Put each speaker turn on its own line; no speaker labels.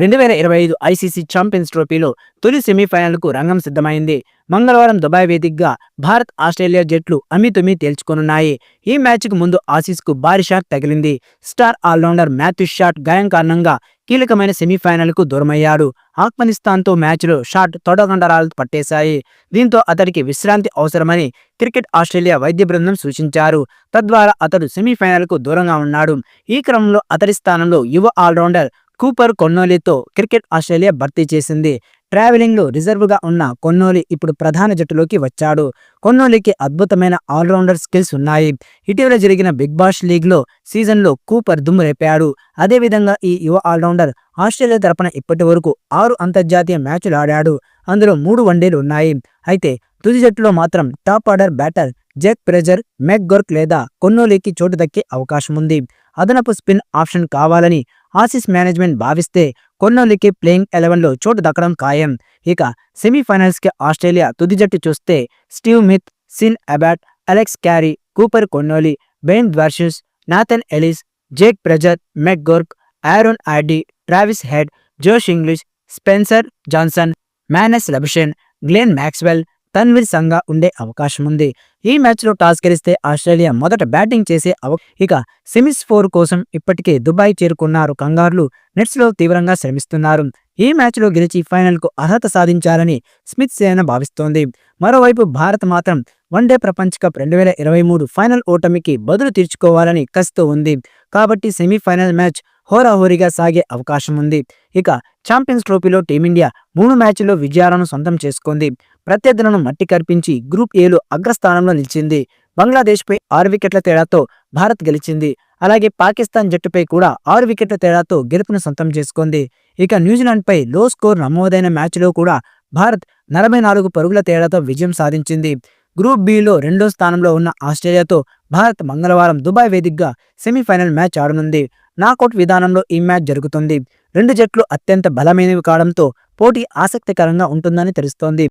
రెండు వేల ఇరవై ఐదు ఐసీసీ ఛాంపియన్స్ ట్రోఫీలో తొలి సెమీఫైనల్కు రంగం సిద్ధమైంది. మంగళవారం దుబాయ్ వేదికగా భారత్ ఆస్ట్రేలియా జట్లు అమితుమి తేల్చుకోనున్నాయి. ఈ మ్యాచ్కు ముందు ఆసీస్కు భారీ షాక్ తగిలింది. స్టార్ ఆల్రౌండర్ మ్యాథ్యూ షాట్ గాయం కారణంగా కీలకమైన సెమీఫైనల్కు దూరమయ్యాడు. ఆఫ్ఘనిస్తాన్తో మ్యాచ్లో షాట్ తొడగండరాలు పట్టేశాయి. దీంతో అతడికి విశ్రాంతి అవసరమని క్రికెట్ ఆస్ట్రేలియా వైద్య బృందం సూచించారు. తద్వారా అతడు సెమీఫైనల్కు దూరంగా ఉన్నాడు. ఈ క్రమంలో అతడి స్థానంలో యువ ఆల్రౌండర్ కూపర్ కొన్నోలితో క్రికెట్ ఆస్ట్రేలియా భర్తీ చేసింది. ట్రావెలింగ్లో రిజర్వ్గా ఉన్న కొన్నోలి ఇప్పుడు ప్రధాన జట్టులోకి వచ్చాడు. కొన్నోలికి అద్భుతమైన ఆల్రౌండర్ స్కిల్స్ ఉన్నాయి. ఇటీవల జరిగిన బిగ్ బాష్ లీగ్లో సీజన్లో కూపర్ దుమ్ము రేపాడు. అదేవిధంగా ఈ యువ ఆల్రౌండర్ ఆస్ట్రేలియా తరపున ఇప్పటి వరకు ఆరు అంతర్జాతీయ మ్యాచ్లు ఆడాడు. అందులో మూడు వన్డేలు ఉన్నాయి. అయితే తుది జట్టులో మాత్రం top order batter Jake Fraser McGurk లేదా కొన్నోలికి చోటు దక్కే అవకాశం ఉంది అదనపు స్పిన్ ఆప్షన్ కావాలని ఆసిస్ మేనేజ్మెంట్ భావిస్తే కొన్నోలికి ప్లేయింగ్ ఎలెవెన్లో చోటు దక్కడం ఖాయం. ఇక సెమీఫైనల్స్కి ఆస్ట్రేలియా తుది జట్టు చూస్తే Steve Smith Sean Abbott Alex Carey Cooper Connolly Ben Dwarshuis Nathan Ellis Jake Fraser McGurk Aaron Hardie Travis Head Josh Inglis Spencer Johnson Marnus Labuschagne Glenn Maxwell Tanveer Sangha ఉండే అవకాశం ఉంది ఈ మ్యాచ్లో టాస్ గెలిస్తే Australia మొదట batting చేసే అవ ఇక సెమీస్ ఫోర్ కోసం ఇప్పటికే దుబాయ్ చేరుకున్నారు కంగారులు. నెట్స్లో తీవ్రంగా శ్రమిస్తున్నారు. ఈ మ్యాచ్లో గెలిచి ఫైనల్కు అర్హత సాధించాలని స్మిత్ సేన భావిస్తోంది. మరోవైపు భారత్ మాత్రం వన్డే ప్రపంచ కప్ రెండు వేల ఇరవై మూడు ఫైనల్ ఓటమికి బదులు తీర్చుకోవాలని కసితో ఉంది. కాబట్టి సెమీఫైనల్ మ్యాచ్ హోరాహోరీగా సాగే అవకాశం ఉంది ఇక ఛాంపియన్స్ ట్రోఫీలో టీమిండియా మూడు మ్యాచ్ల్లో విజయాలను సొంతం చేసుకుంది. ప్రత్యర్థులను మట్టి కర్పించి గ్రూప్ ఏలో అగ్రస్థానంలో నిలిచింది. బంగ్లాదేశ్పై ఆరు వికెట్ల తేడాతో భారత్ గెలిచింది. అలాగే పాకిస్తాన్ జట్టుపై కూడా ఆరు వికెట్ల తేడాతో గెలుపును సొంతం చేసుకుంది. ఇక న్యూజిలాండ్పై లో స్కోర్ నమోదైన మ్యాచ్లో కూడా భారత్ నలభై నాలుగు పరుగుల తేడాతో విజయం సాధించింది. గ్రూప్ బిలో రెండో స్థానంలో ఉన్న ఆస్ట్రేలియాతో భారత్ మంగళవారం దుబాయ్ వేదికగా సెమీఫైనల్ మ్యాచ్ ఆడనుంది. నాకౌట్ విధానంలో ఈ మ్యాచ్ జరుగుతుంది. రెండు జట్లు అత్యంత బలమైనవి కావడంతో పోటీ ఆసక్తికరంగా ఉంటుందని తెలుస్తోంది.